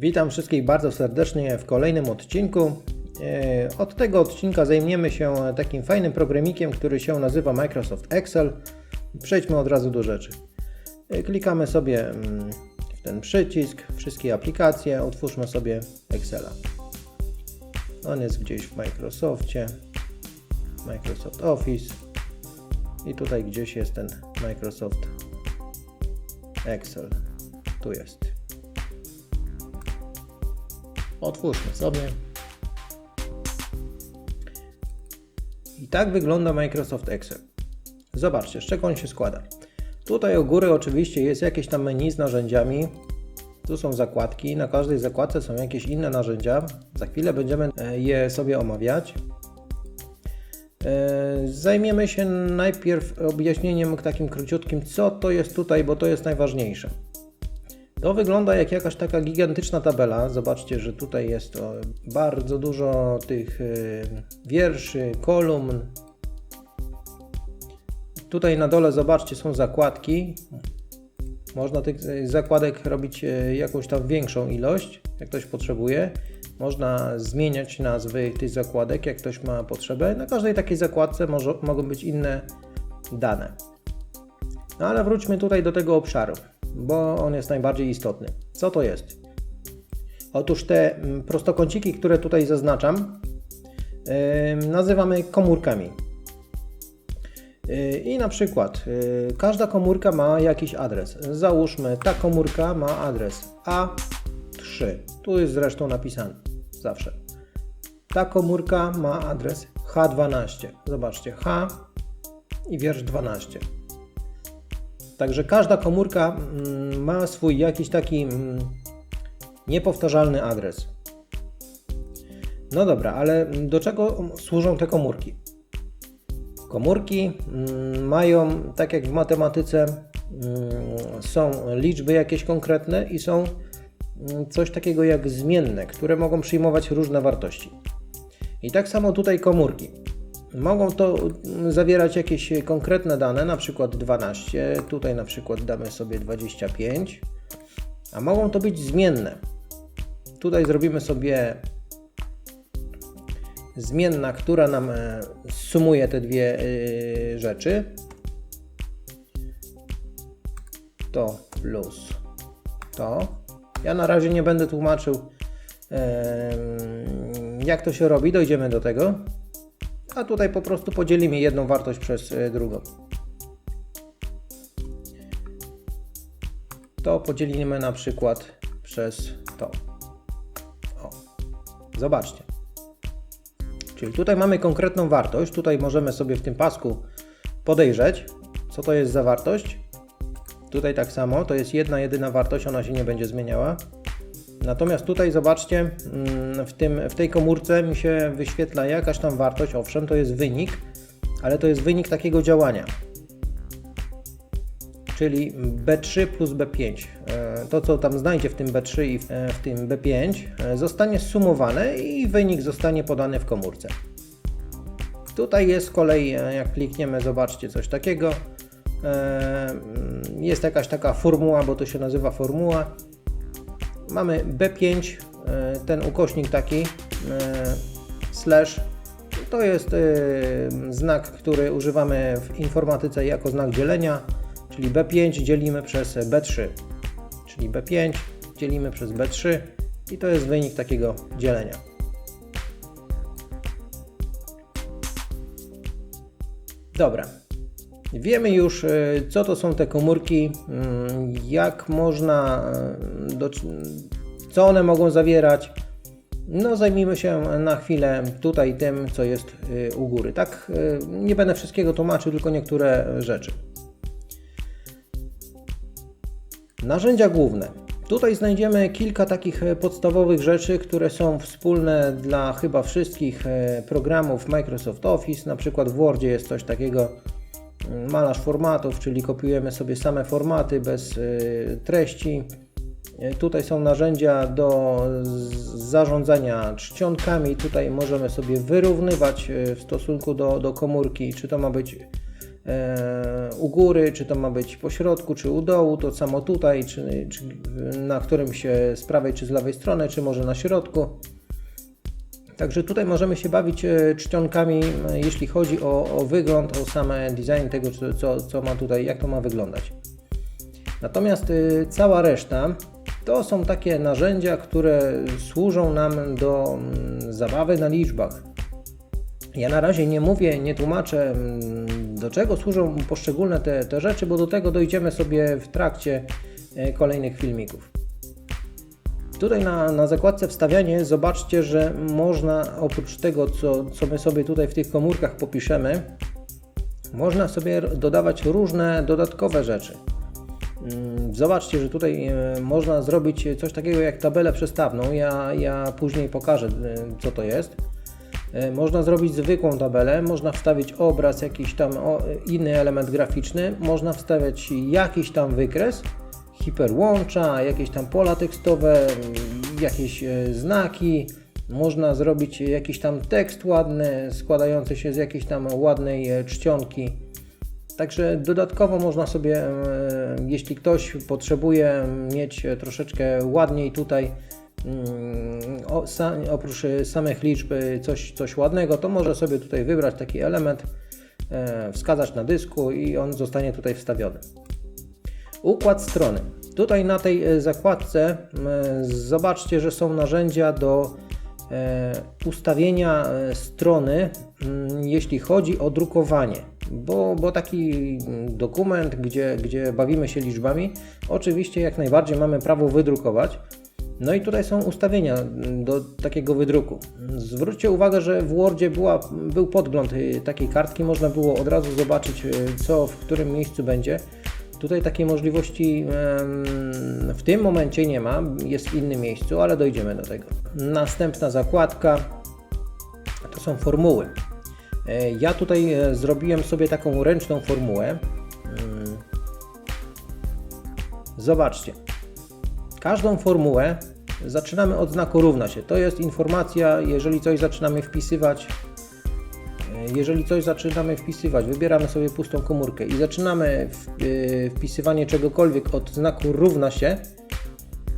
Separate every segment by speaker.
Speaker 1: Witam wszystkich bardzo serdecznie w kolejnym odcinku. E, Od tego odcinka zajmiemy się takim fajnym programikiem, który się nazywa Microsoft Excel. Przejdźmy od razu do rzeczy. E, Klikamy sobie mm, w ten przycisk, wszystkie aplikacje, otwórzmy sobie Excela. On jest gdzieś w Microsoftie, Microsoft Office i tutaj gdzieś jest ten Microsoft Excel. Tu jest. Otwórzmy sobie. I tak wygląda Microsoft Excel. Zobaczcie, z czego on się składa. Tutaj u góry oczywiście jest jakieś tam menu z narzędziami. Tu są zakładki. Na każdej zakładce są jakieś inne narzędzia. Za chwilę będziemy e, je sobie omawiać. E, Zajmiemy się najpierw objaśnieniem takim króciutkim, co to jest tutaj, bo to jest najważniejsze. To wygląda jak jakaś taka gigantyczna tabela. Zobaczcie, że tutaj jest bardzo dużo tych y, wierszy, kolumn. Tutaj na dole, zobaczcie, są zakładki. Można tych y, zakładek robić y, jakąś tam większą ilość, jak ktoś potrzebuje. Można zmieniać nazwy tych zakładek, jak ktoś ma potrzebę. Na każdej takiej zakładce może, mogą być inne dane. No ale wróćmy tutaj do tego obszaru, bo on jest najbardziej istotny. Co to jest? Otóż te mm, prostokąciki, które tutaj zaznaczam, nazywamy komórkami. Yy, I na przykład yy, każda komórka ma jakiś adres. Załóżmy, ta komórka ma adres A3. Tu jest zresztą napisane zawsze. Ta komórka ma adres H12. Zobaczcie, H i wiersz 12. Także każda komórka mm, ma swój jakiś taki mm, niepowtarzalny adres. No dobra, ale do czego służą te komórki? Komórki mm, mają, tak jak w matematyce, są liczby jakieś konkretne i są coś takiego jak zmienne, które mogą przyjmować różne wartości. I tak samo tutaj komórki. Mogą to zawierać jakieś konkretne dane, na przykład 12, tutaj na przykład damy sobie 25, a mogą to być zmienne. Tutaj zrobimy sobie zmienna, która nam e, sumuje te dwie e, rzeczy. To plus to. Ja na razie nie będę tłumaczył, jak to się robi, dojdziemy do tego a tutaj po prostu podzielimy jedną wartość przez y, drugą. To podzielimy na przykład przez to. O. Zobaczcie. Czyli tutaj mamy konkretną wartość. Tutaj możemy sobie w tym pasku podejrzeć, co to jest za wartość. Tutaj tak samo, to jest jedna jedyna wartość, ona się nie będzie zmieniała. Natomiast tutaj zobaczcie, mm, w, tym, w tej komórce mi się wyświetla jakaś tam wartość, owszem, to jest wynik, ale to jest wynik takiego działania. Czyli B3 plus B5. E, To, co tam znajdzie w tym B3 i w, e, tym B5, e, zostanie sumowane i wynik zostanie podany w komórce. Tutaj jest z kolei, jak klikniemy, zobaczcie coś takiego. E, Jest jakaś taka formuła, bo to się nazywa formuła mamy B5, e, ten ukośnik taki, e, slash, to jest e, znak, który używamy w informatyce jako znak dzielenia, czyli B5 dzielimy przez B3, czyli B5 dzielimy przez B3 i to jest wynik takiego dzielenia. Dobra, Wiemy już, e, co to są te komórki, mm, jak można, e, co one mogą zawierać. No, zajmijmy się na chwilę tutaj tym, co jest e, u góry. Tak, nie będę wszystkiego tłumaczył, tylko niektóre rzeczy. Narzędzia główne. Tutaj znajdziemy kilka takich podstawowych rzeczy, które są wspólne dla chyba wszystkich programów Microsoft Office. Na przykład w Wordzie jest coś takiego malarz formatów, czyli kopiujemy sobie same formaty bez y, treści. Y, tutaj są narzędzia do zarządzania czcionkami. Tutaj możemy sobie wyrównywać y, w stosunku do, do komórki, czy to ma być e, u góry, czy to ma być po środku, czy u dołu, to samo tutaj, czy, czy na którymś z prawej, czy z lewej strony, czy może na środku. Także tutaj możemy się bawić e, czcionkami, e, jeśli chodzi o, o wygląd, o same design tego, co, co, ma tutaj, jak to ma wyglądać. Natomiast y, cała reszta to są takie narzędzia, które służą nam do mm, zabawy na liczbach. Ja na razie nie mówię, nie tłumaczę, mm, do czego służą poszczególne te, te rzeczy, bo do tego dojdziemy sobie w trakcie e, kolejnych filmików. Tutaj na, na zakładce wstawianie zobaczcie, że można oprócz tego, co, co my sobie tutaj w tych komórkach popiszemy, można sobie dodawać różne dodatkowe rzeczy. Mm, Zobaczcie, że tutaj e, można zrobić coś takiego jak tabelę przestawną. Ja, ja później pokażę, e, co to jest. E, Można zrobić zwykłą tabelę, można wstawić obraz, jakiś tam inny element graficzny, można wstawiać jakiś tam wykres, hiperłącza, jakieś tam pola tekstowe, jakieś e, znaki, można zrobić jakiś tam tekst ładny, składający się z jakiejś tam ładnej e, czcionki. Także dodatkowo można sobie, e, jeśli ktoś potrzebuje mieć troszeczkę ładniej tutaj, mm, oprócz samych liczb coś, coś ładnego, to może sobie tutaj wybrać taki element, wskazać na dysku i on zostanie tutaj wstawiony. Układ strony. Tutaj na tej e, zakładce e, zobaczcie, że są narzędzia do e, ustawienia strony, mm, jeśli chodzi o drukowanie. Bo, bo taki mm, dokument, gdzie, gdzie bawimy się liczbami, oczywiście jak najbardziej mamy prawo wydrukować. No i tutaj są ustawienia mm, do takiego wydruku. Zwróćcie uwagę, że w Wordzie była, był podgląd takiej kartki, można było od razu zobaczyć, co w którym miejscu będzie. Tutaj takiej możliwości w tym momencie nie ma, jest w innym miejscu, ale dojdziemy do tego. Następna zakładka to są formuły. E, Ja tutaj e, zrobiłem sobie taką ręczną formułę. Zobaczcie. Każdą formułę zaczynamy od znaku równa się. To jest informacja, jeżeli coś zaczynamy wpisywać, jeżeli coś zaczynamy wpisywać, wybieramy sobie pustą komórkę i zaczynamy e, wpisywanie czegokolwiek od znaku równa się,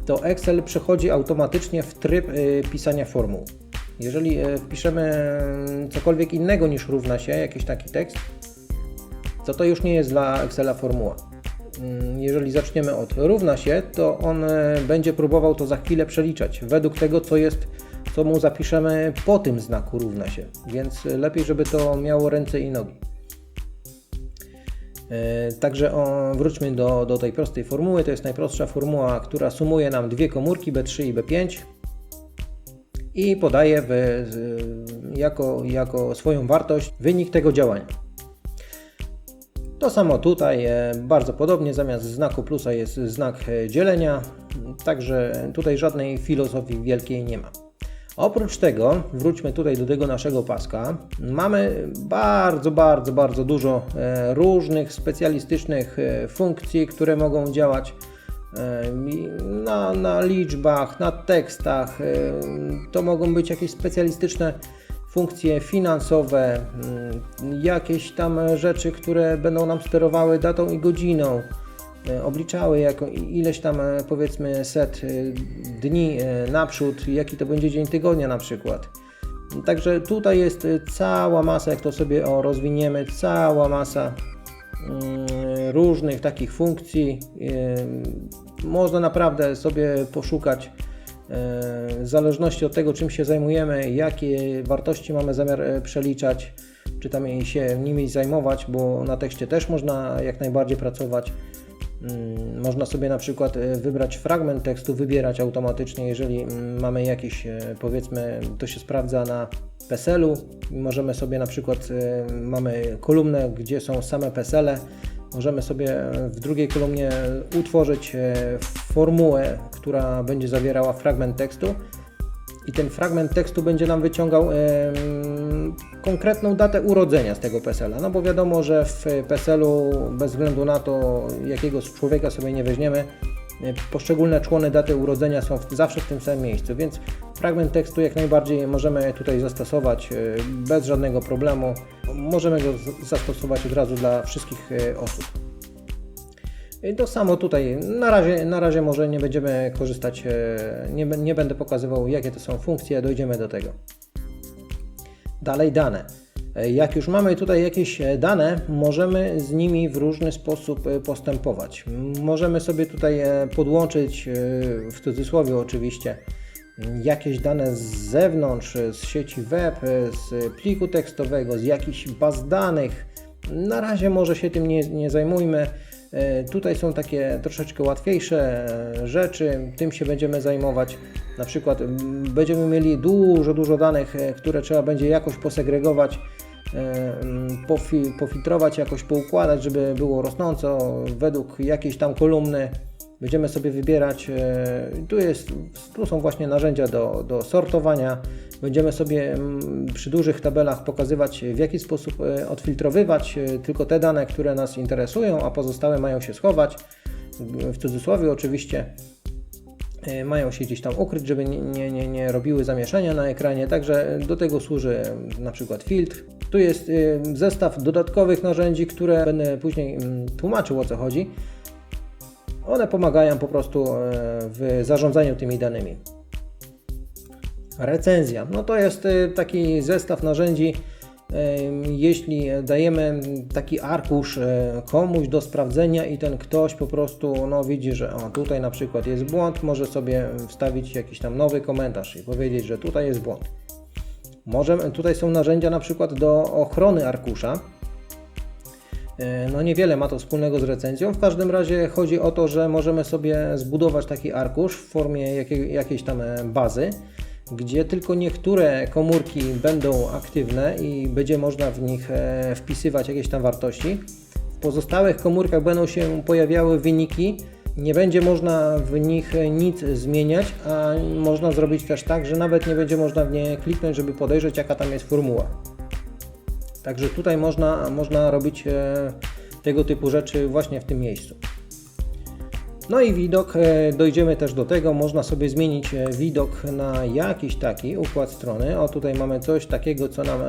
Speaker 1: to Excel przechodzi automatycznie w tryb e, pisania formuł. Jeżeli e, wpiszemy cokolwiek innego niż równa się, jakiś taki tekst, to to już nie jest dla Excela formuła. Mm, Jeżeli zaczniemy od równa się, to on będzie próbował to za chwilę przeliczać według tego, co jest, co mu zapiszemy po tym znaku równa się. Więc lepiej, żeby to miało ręce i nogi. E, Także o, wróćmy do, do tej prostej formuły. To jest najprostsza formuła, która sumuje nam dwie komórki B3 i B5 i podaje w, jako, jako swoją wartość wynik tego działania. To samo tutaj, e, bardzo podobnie, zamiast znaku plusa jest znak e, dzielenia, także tutaj żadnej filozofii wielkiej nie ma. Oprócz tego, wróćmy tutaj do tego naszego paska, mamy bardzo, bardzo, bardzo dużo e, różnych specjalistycznych e, funkcji, które mogą działać e, na, na liczbach, na tekstach. To mogą być jakieś specjalistyczne funkcje finansowe, jakieś tam rzeczy, które będą nam sterowały datą i godziną, obliczały jako ileś tam e, powiedzmy set e, dni e, naprzód, jaki to będzie dzień tygodnia na przykład. Także tutaj jest e, cała masa, jak to sobie o, rozwiniemy, cała masa mm, różnych takich funkcji. E, Można naprawdę sobie poszukać e, w zależności od tego, czym się zajmujemy, jakie wartości mamy zamiar e, przeliczać, czy tam się nimi zajmować, bo na tekście też można jak najbardziej pracować. Mm, Można sobie na przykład e, wybrać fragment tekstu, wybierać automatycznie, jeżeli mm, mamy jakiś, e, powiedzmy, to się sprawdza na PESEL-u. Możemy sobie na przykład, e, mamy kolumnę, gdzie są same PESEL-e. Możemy sobie w drugiej kolumnie utworzyć formułę, która będzie zawierała fragment tekstu i ten fragment tekstu będzie nam wyciągał konkretną datę urodzenia z tego PESEL-a. No bo wiadomo, że w PESEL-u bez względu na to, jakiego człowieka sobie nie weźmiemy, e, poszczególne człony daty urodzenia są w, zawsze w tym samym miejscu, więc Fragment tekstu jak najbardziej możemy tutaj zastosować e, bez żadnego problemu. Możemy go zastosować od razu dla wszystkich e, osób. I to samo tutaj. Na razie, na razie może nie będziemy korzystać, nie, nie będę pokazywał jakie to są funkcje, dojdziemy do tego. Dalej dane. E, Jak już mamy tutaj jakieś e, dane, możemy z nimi w różny sposób e, postępować. Możemy sobie tutaj podłączyć, w cudzysłowie oczywiście, m, jakieś dane z zewnątrz, z sieci web, z pliku tekstowego, z jakichś baz danych. Na razie może się tym nie, nie zajmujmy. E, Tutaj są takie troszeczkę łatwiejsze e, rzeczy, tym się będziemy zajmować. Na przykład będziemy mieli dużo, dużo danych, e, które trzeba będzie jakoś posegregować, pofi, pofiltrować, jakoś poukładać, żeby było rosnąco według jakiejś tam kolumny. Będziemy sobie wybierać, e, tu, jest, tu są właśnie narzędzia do, do sortowania. Będziemy sobie mm, przy dużych tabelach pokazywać, w jaki sposób e, odfiltrowywać e, tylko te dane, które nas interesują, a pozostałe mają się schować. W cudzysłowie oczywiście mają się gdzieś tam ukryć, żeby nie, nie, nie, robiły zamieszania na ekranie. Także do tego służy na przykład filtr. Tu jest zestaw dodatkowych narzędzi, które będę później mm, tłumaczył o co chodzi. One pomagają po prostu e, w zarządzaniu tymi danymi. Recenzja. No to jest e, taki zestaw narzędzi. e, Jeśli dajemy taki arkusz komuś do sprawdzenia i ten ktoś po prostu no, widzi, że o, tutaj na przykład jest błąd, może sobie wstawić jakiś tam nowy komentarz i powiedzieć, że tutaj jest błąd. Możemy, tutaj są narzędzia na przykład do ochrony arkusza. E, No niewiele ma to wspólnego z recenzją. W każdym razie chodzi o to, że możemy sobie zbudować taki arkusz w formie jakiej, jakiejś tam e, bazy, gdzie tylko niektóre komórki będą aktywne i będzie można w nich e, wpisywać jakieś tam wartości. W pozostałych komórkach będą się pojawiały wyniki. Nie będzie można w nich nic zmieniać, a można zrobić też tak, że nawet nie będzie można w nie kliknąć, żeby podejrzeć jaka tam jest formuła. Także tutaj można, można robić e, tego typu rzeczy właśnie w tym miejscu. No i widok, e, dojdziemy też do tego, można sobie zmienić e, widok na jakiś taki układ strony. O tutaj mamy coś takiego, co nam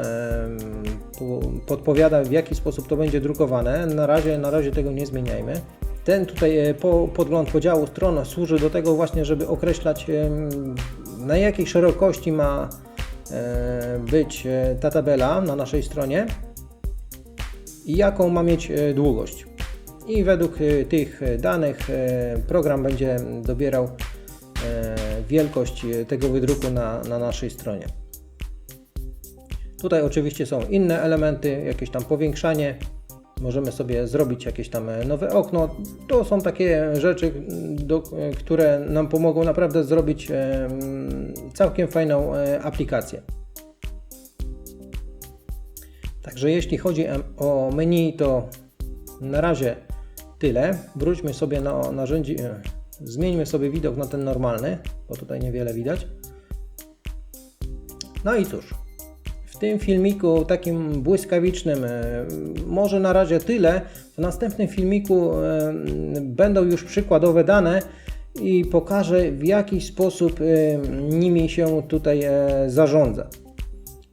Speaker 1: po- podpowiada w jaki sposób to będzie drukowane. Na razie, na razie tego nie zmieniajmy. Ten tutaj po, podgląd podziału stron służy do tego właśnie, żeby określać na jakiej szerokości ma być e, ta tabela na naszej stronie i jaką ma mieć e, długość. I według e, tych e, danych e, program będzie dobierał e, wielkość e, tego wydruku na, na naszej stronie. Tutaj oczywiście są inne elementy, jakieś tam powiększanie. Możemy sobie zrobić jakieś tam e, nowe okno. To są takie rzeczy, do, e, które nam pomogą naprawdę zrobić e, całkiem fajną aplikację. Także jeśli chodzi o menu, to na razie tyle. Wróćmy sobie na narzędzi. e, Zmieńmy sobie widok na ten normalny, bo tutaj niewiele widać. No i cóż, tym filmiku takim błyskawicznym e, może na razie tyle. W następnym filmiku e, będą już przykładowe dane i pokażę w jaki sposób e, nimi się tutaj zarządza.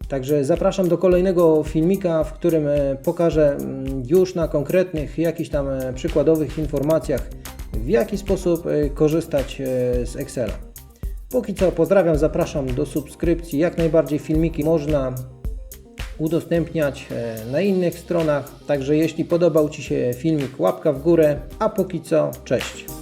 Speaker 1: Także zapraszam do kolejnego filmika, w którym pokażę mm, już na konkretnych, jakichś tam przykładowych informacjach, w jaki sposób korzystać z Excela. Póki co pozdrawiam, zapraszam do subskrypcji. Jak najbardziej filmiki można udostępniać e, na innych stronach. Także jeśli podobał Ci się filmik, łapka w górę. A póki co, cześć.